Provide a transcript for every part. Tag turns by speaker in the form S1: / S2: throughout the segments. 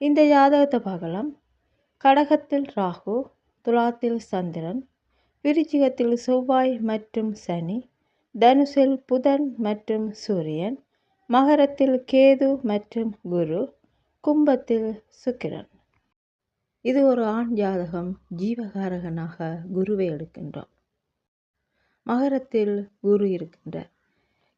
S1: இந்த ஜாதகத்தை பார்க்கலாம். கடகத்தில் ராகு துலாத்தில் சந்திரன் விருச்சிகத்தில் செவ்வாய் மற்றும் சனி தனுசில் புதன் மற்றும் சூரியன் மகரத்தில் கேது மற்றும் குரு கும்பத்தில் சுக்கிரன். இது ஒரு ஆண் ஜாதகம். ஜீவகாரகனாக குருவை எடுக்கின்றோம் மகரத்தில் குரு இருக்கின்றார்.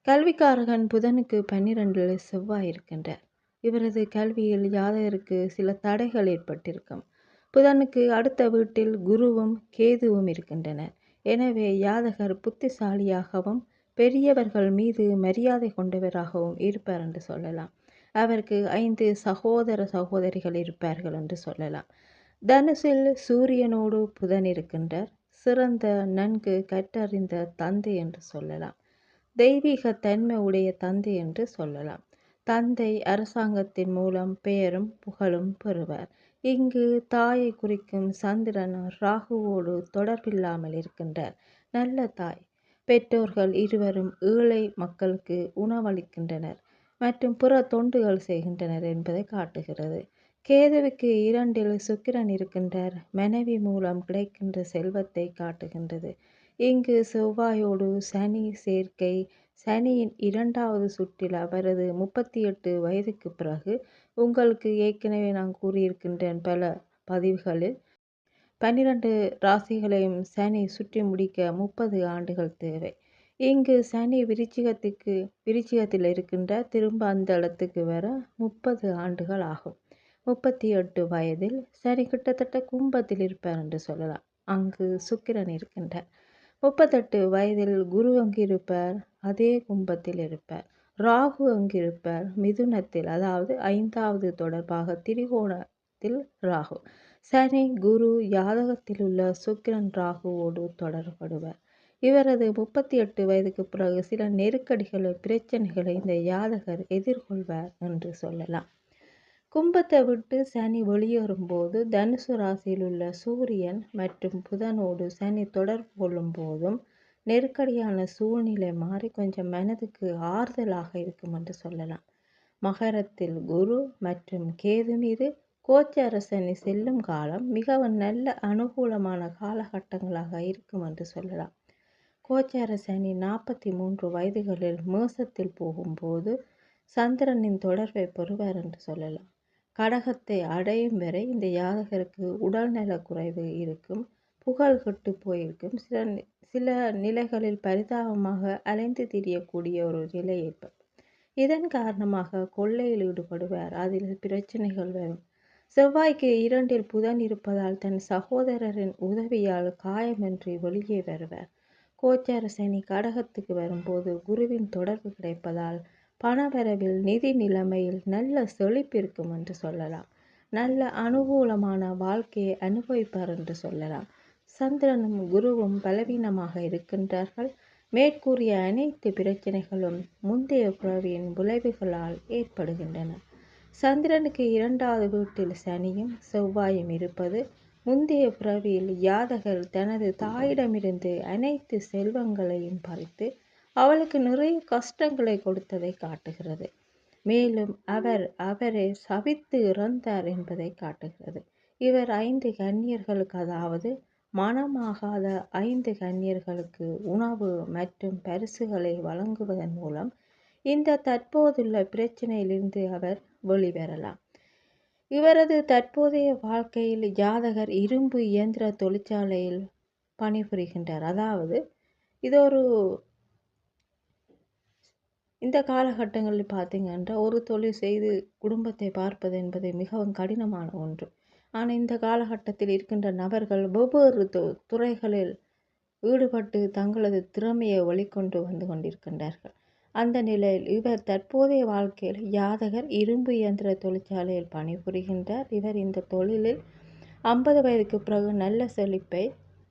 S1: கல்விக்காரகன் புதனுக்கு பன்னிரெண்டில் செவ்வாய் இருக்கின்றார். இவரது கல்வியில் ஜாதகருக்கு சில தடைகள் ஏற்பட்டிருக்கும். புதனுக்கு அடுத்த வீட்டில் குருவும் கேதுவும் இருக்கின்றனர். எனவே யாதகர் புத்திசாலியாகவும் பெரியவர்கள் மீது மரியாதை கொண்டவராகவும் இருப்பார் என்று சொல்லலாம். அவருக்கு ஐந்து சகோதர சகோதரிகள் இருப்பார்கள் என்று சொல்லலாம். தனுசில் சூரியனோடு புதன் இருக்கின்றார். சிறந்த நன்கு கற்றறிந்த தந்தை என்று சொல்லலாம். தெய்வீக தன்மை உடைய தந்தை என்று சொல்லலாம். தந்தை அரசாங்கத்தின் மூலம் பெயரும் புகழும் பெறுவர். இங்கு தாயை குறிக்கும் சந்திரன் ராகுவோடு தொடர்பில்லாமல் இருக்கின்றார். நல்ல தாய். பெற்றோர்கள் இருவரும் ஏழை மக்களுக்கு உணவளிக்கின்றனர் மற்றும் புற தொண்டுகள் செய்கின்றனர் என்பதை காட்டுகிறது. கேதுவுக்கு இரண்டில் சுக்கிரன் இருக்கின்றார். மனைவி மூலம் கிடைக்கின்ற செல்வத்தை காட்டுகின்றது. இங்கு செவ்வாயோடு சனி சேர்க்கை சனியின் இரண்டாவது சுற்றில் அவரது முப்பத்தி எட்டு வயதுக்கு பிறகு உங்களுக்கு ஏற்கனவே நான் கூறியிருக்கின்றேன் பல பதிவுகளில். பன்னிரண்டு ராசிகளையும் சனி சுற்றி முடிக்க முப்பது ஆண்டுகள் தேவை. இங்கு சனி விருச்சிகத்துக்கு விருச்சிகத்தில் இருக்கின்ற திரும்ப அந்த இடத்துக்கு வர முப்பது ஆண்டுகள் ஆகும். முப்பத்தி எட்டு வயதில் சனி கிட்டத்தட்ட கும்பத்தில் இருப்பார் என்று சொல்லலாம். அங்கு சுக்கிரன் இருக்கின்றார். முப்பத்தெட்டு வயதில் குரு அங்கிருப்பர் அதே கும்பத்தில் இருப்பார். ராகு அங்கிருப்பர் மிதுனத்தில் அதாவது ஐந்தாவது தொடர்பாக திரிகோணத்தில் ராகு. சனி குரு யாதகத்தில் உள்ள சுக்கிரன் ராகுவோடு தொடர்படுவர் இவரது முப்பத்தி எட்டு வயதுக்கு பிறகு சில நெருக்கடிகளை பிரச்சனைகளை இந்த யாதகர் எதிர்கொள்வார் என்று சொல்லலாம். கும்பத்தை விட்டு சனி வெளியேறும்போது தனுசு ராசியில் உள்ள சூரியன் மற்றும் புதனோடு சனி தொடர்பு கொள்ளும் போதும் நெருக்கடியான சூழ்நிலை மாறி கொஞ்சம் மனதுக்கு ஆறுதலாக இருக்கும் என்று சொல்லலாம். மகரத்தில் குரு மற்றும் கேது மீது கோச்சரசனி செல்லும் காலம் மிகவும் நல்ல அனுகூலமான காலகட்டங்களாக இருக்கும் என்று சொல்லலாம். கோச்சரசனி நாற்பத்தி மூன்று வயதுகளில் மேசத்தில் போகும்போது சந்திரனின் தொடர்பை பெறுவார் என்று சொல்லலாம். கடகத்தை அடையும் வரை இந்த யாதகருக்கு உடல்நல குறைவு இருக்கும் புகழ் கெட்டு போயிருக்கும். சில சில நிலைகளில் பரிதாபமாக அலைந்து திரியக்கூடிய ஒரு நிலை ஏற்படும். இதன் காரணமாக கொள்ளையில் ஈடுபடுவார். அதில் பிரச்சனைகள் வரும். செவ்வாய்க்கு இரண்டில் புதன் இருப்பதால் தன் சகோதரரின் உதவியால் காயமின்றி வெளியே வருவார். கோச்சார சனி கடகத்துக்கு வரும்போது குருவின் தொடர்பு கிடைப்பதால் பணவரவில் நிதி நிலைமையில் நல்ல செழிப்பு இருக்கும் என்று சொல்லலாம். நல்ல அனுகூலமான வாழ்க்கையை அனுபவிப்பார் என்று சொல்லலாம். சந்திரனும் குருவும் பலவீனமாக இருக்கின்றார்கள். மேற்கூறிய அனைத்து பிரச்சனைகளும் முந்தைய பிறவியின் விளைவுகளால் ஏற்படுகின்றன. சந்திரனுக்கு இரண்டாவது வீட்டில் சனியும் செவ்வாயும் இருப்பது முந்தைய பிறவியில் யாதகர் தனது தாயிடமிருந்து அனைத்து செல்வங்களையும் பறித்து அவளுக்கு நிறைய கஷ்டங்களை கொடுத்ததை காட்டுகிறது. மேலும் அவர் அவரை சபித்து இறந்தார் என்பதை காட்டுகிறது. இவர் ஐந்து கன்னியர்களுக்கு அதாவது மனமாகாத ஐந்து கன்னியர்களுக்கு உணவு மற்றும் பரிசுகளை வழங்குவதன் மூலம் இந்த தற்போதுள்ள பிரச்சனையிலிருந்து அவர் வெளிவரலாம். இவரது தற்போதைய வாழ்க்கையில் ஜாதகர் இரும்பு இயந்திர தொழிற்சாலையில் பணிபுரிகின்றார். அதாவது இது ஒரு இந்த காலகட்டங்களில் பார்த்தீங்கன்னா ஒரு தொழில் செய்து குடும்பத்தை பார்ப்பது என்பது மிகவும் கடினமான ஒன்று. ஆனால் இந்த காலகட்டத்தில் இருக்கின்ற நபர்கள் வெவ்வேறு து துறைகளில் ஈடுபட்டு தங்களது திறமையை வெளிக்கொண்டு வந்து கொண்டிருக்கின்றார்கள். அந்த நிலையில் இவர் தற்போதைய வாழ்க்கையில் யாதகர் இரும்பு இயந்திர தொழிற்சாலையில் பணிபுரிகின்றார். இவர் இந்த தொழிலில் ஐம்பது வயதுக்கு பிறகு நல்ல செழிப்பை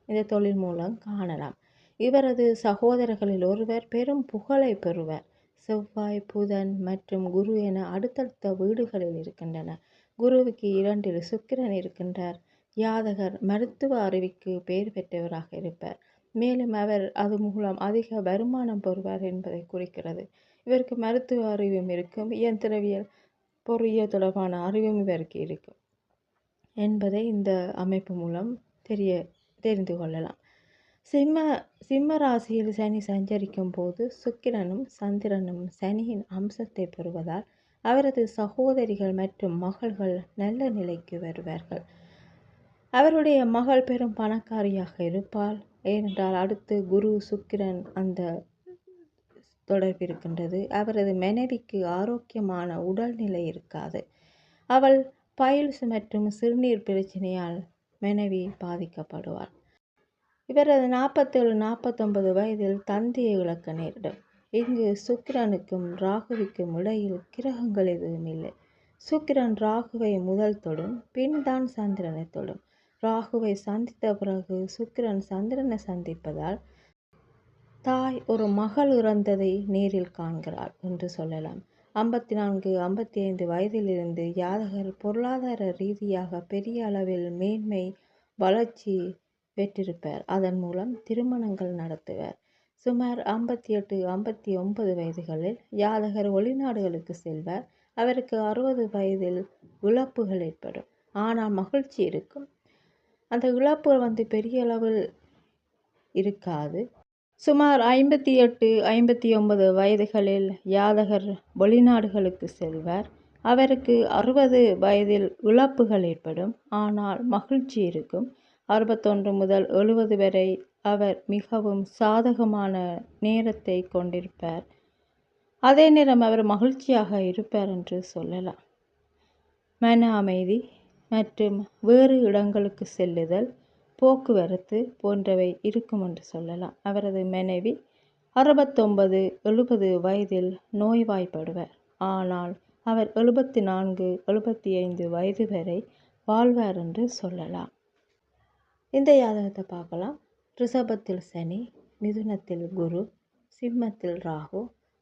S1: இந்த தொழில் மூலம் காணலாம். இவரது சகோதரர்களில் ஒருவர் பெரும் புகழை பெறுவர். செவ்வாய் புதன் மற்றும் குரு என அடுத்தடுத்த வீடுகளில் இருக்கின்றன. குருவுக்கு இரண்டில் சுக்கிரன் இருக்கின்றார். யாதகர் மருத்துவ அறிவிக்கு பெயர் பெற்றவராக இருப்பார். மேலும் அவர் அது மூலம் அதிக வருமானம் பெறுவார் என்பதை குறிக்கிறது. இவருக்கு மருத்துவ அறிவும் இருக்கும். இயந்திரவியல் பொறியியல் தொடர்பான அறிவும் இவருக்கு இருக்கும் என்பதை இந்த அமைப்பு மூலம் தெரிய தெரிந்து கொள்ளலாம். சிம்ம சிம்ம ராசியில் சனி சஞ்சரிக்கும் போது சுக்கிரனும் சந்திரனும் சனியின் அம்சத்தை பெறுவதால் அவரது சகோதரிகள் மற்றும் மகள்கள் நல்ல நிலைக்கு வருவார்கள். அவருடைய மகள் பெரும் பணக்காரியாக இருப்பாள். ஏனென்றால் அடுத்து குரு சுக்கிரன் அந்த தொடர்பு இருக்கின்றது. அவரது மனைவிக்கு ஆரோக்கியமான உடல்நிலை இருக்காது. அவள் பயில்ஸ் மற்றும் சிறுநீர் பிரச்சனையால் மனைவி பாதிக்கப்படுவாள். இவரது நாற்பத்தேழு நாற்பத்தொன்பது வயதில் தந்தையை இழக்க நேரிடும் இங்கு சுக்கிரனுக்கும் ராகுவிக்கும் இடையில் கிரகங்கள் எதுவும் இல்லை. சுக்கிரன் ராகுவை முதல் தொடும் பின் தான் சந்திரனை தொடும். ராகுவை சந்தித்த பிறகு சுக்கிரன் சந்திரனை சந்திப்பதால் தாய் ஒரு மகள் இறந்ததை நேரில் காண்கிறாள் என்று சொல்லலாம். ஐம்பத்தி நான்கு ஐம்பத்தி ஐந்து வயதிலிருந்து யாதகர் பொருளாதார ரீதியாக பெரிய அளவில் மேன்மை வளர்ச்சி பெற்றிருப்பார். அதன் மூலம் திருமணங்கள் நடத்துவர். சுமார் ஐம்பத்தி எட்டு ஐம்பத்தி ஒன்பது வயதுகளில் யாதகர் வெளிநாடுகளுக்கு செல்வார். அவருக்கு அறுபது வயதில் இழப்புகள் ஏற்படும். ஆனால் மகிழ்ச்சி இருக்கும். அந்த இழப்புகள் வந்து பெரிய அளவில் இருக்காது. சுமார் ஐம்பத்தி எட்டு ஐம்பத்தி ஒன்பது வயதுகளில் யாதகர் வெளிநாடுகளுக்கு செல்வார். அவருக்கு அறுபது வயதில் இழப்புகள் ஏற்படும். ஆனால் மகிழ்ச்சி இருக்கும். அறுபத்தொன்று முதல் எழுபது வரை அவர் மிகவும் சாதகமான நேரத்தை கொண்டிருப்பார். அதே நேரம் அவர் மகிழ்ச்சியாக இருப்பார் என்று சொல்லலாம். மன அமைதி மற்றும் வேறு இடங்களுக்கு செல்லுதல் போக்குவரத்து போன்றவை இருக்கும் என்று சொல்லலாம். அவரது மனைவி அறுபத்தொன்பது எழுபது வயதில் நோய்வாய்ப்படுவார். ஆனால் அவர் எழுபத்தி நான்கு எழுபத்தி ஐந்து வயது வரை வாழ்வார் என்று சொல்லலாம். இந்த யாதகத்தை பார்க்கலாம். ரிஷபத்தில் சனி மிதுனத்தில் குரு சிம்மத்தில் ராகு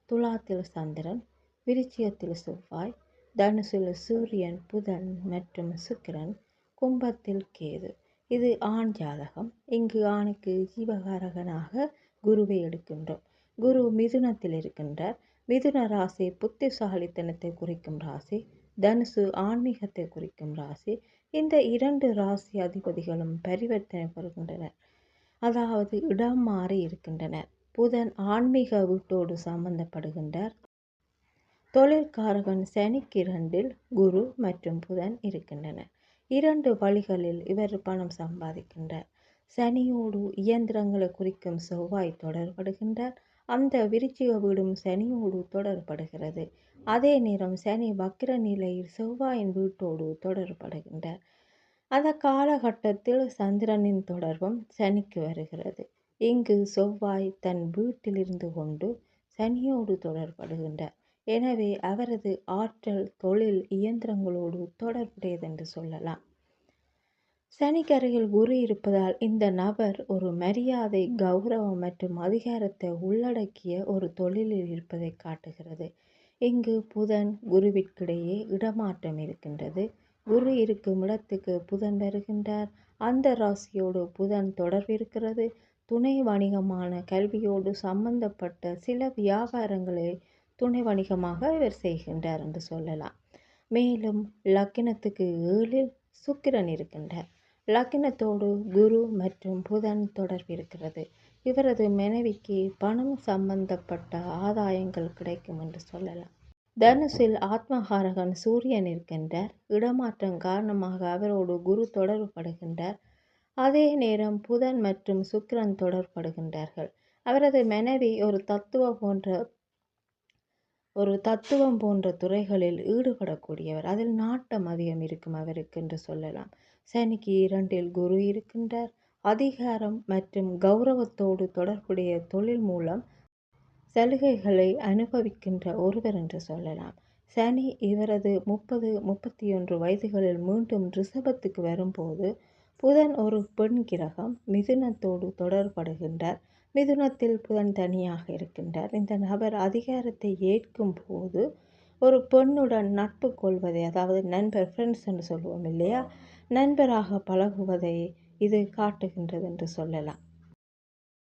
S1: துலாத்தில் சந்திரன் விருச்சியத்தில் செவ்வாய் தனுசில் சூரியன் புதன் மற்றும் சுக்கிரன் கும்பத்தில் கேது. இது ஆண் ஜாதகம். இங்கு ஆணுக்கு ஜீவகாரகனாக குருவை எடுக்கின்றோம். குரு மிதுனத்தில் இருக்கின்றார். மிதுன ராசி புத்திசாலித்தனத்தை குறிக்கும் ராசி. தனுசு ஆன்மீகத்தை குறிக்கும் ராசி. இந்த இரண்டு ராசி அதிபதிகளும் பரிவர்த்தனை பெறுகின்றனர். அதாவது இடம் மாறி இருக்கின்றனர். புதன் ஆன்மீக வீட்டோடு சம்பந்தப்படுகின்றார். தொழிற்காரகன் சனிக்கிரண்டில் குரு மற்றும் புதன் இருக்கின்றனர். இரண்டு வழிகளில் இவர் பணம் சம்பாதிக்கின்றார். சனியோடு இயந்திரங்களை குறிக்கும் செவ்வாய் தொடர்படுகின்றார். அந்த விருச்சிக வீடும் சனியோடு தொடர்படுகிறது. அதே நேரம் சனி வக்கிர நிலையில் செவ்வாயின் வீட்டோடு தொடர்படுகின்றார் அந்த காலகட்டத்தில் சந்திரனின் தொடர்பும் சனிக்கு வருகிறது. இங்கு செவ்வாய் தன் வீட்டிலிருந்து கொண்டு சனியோடு தொடர்படுகின்றார் எனவே அவரது ஆற்றல் தொழில் இயந்திரங்களோடு தொடர்புடையது என்று சொல்லலாம் சனிக்கரையில் குரு இருப்பதால் இந்த நபர் ஒரு மரியாதை கௌரவம் மற்றும் அதிகாரத்தை உள்ளடக்கிய ஒரு தொழிலில் இருப்பதை காட்டுகிறது. இங்கு புதன் குருவிற்கிடையே இடமாற்றம் இருக்கின்றது. குரு இருக்கும் இடத்துக்கு புதன் வருகின்றார். அந்த ராசியோடு புதன் தொடர்பு இருக்கிறது. துணை வணிகமான கல்வியோடு சம்பந்தப்பட்ட சில வியாபாரங்களை துணை வணிகமாக இவர் செய்கின்றார் என்று சொல்லலாம். மேலும் லக்கினத்துக்கு ஏழில் சுக்கிரன் இருக்கின்றார். லக்கினத்தோடு குரு மற்றும் புதன் தொடர்பு இருக்கிறது. இவரது மனைவிக்கு பணம் சம்பந்தப்பட்ட ஆதாயங்கள் கிடைக்கும் என்று சொல்லலாம். தனுஷில் ஆத்மகாரகன் சூரியன் இருக்கின்றார். இடமாற்றம் காரணமாக அவரோடு குரு தொடர்புபடுகின்றார். அதே நேரம் புதன் மற்றும் சுக்கிரன் தொடர்படுகின்றார்கள் அவரது மனைவி ஒரு தத்துவ போன்ற ஒரு தத்துவம் போன்ற துறைகளில் ஈடுபடக்கூடியவர். அதில் நாட்டம் அதிகம் இருக்கும் அவருக்கு என்று சொல்லலாம். சனிக்கு இரண்டில் குரு இருக்கின்றார். அதிகாரம் மற்றும் கௌரவத்தோடு தொடர்புடைய தொழில் மூலம் சலுகைகளை அனுபவிக்கின்ற ஒருவர் என்று சொல்லலாம். சனி இவரது முப்பது முப்பத்தி ஒன்று வயதுகளில் மீண்டும் ரிஷபத்துக்கு வரும்போது புதன் ஒரு பெண் கிரகம் மிதுனத்தோடு தொடர்படுகின்றார். மிதுனத்தில் புதன் தனியாக இருக்கின்றார். இந்த நபர் அதிகாரத்தை ஏற்கும் போது ஒரு பெண்ணுடன் நட்பு கொள்வதை அதாவது நண்பர் ஃப்ரெண்ட்ஸ் என்று சொல்லுவோம் இல்லையா? நண்பராக பழகுவதை இது காட்டுகின்றது என்று சொல்லலாம்.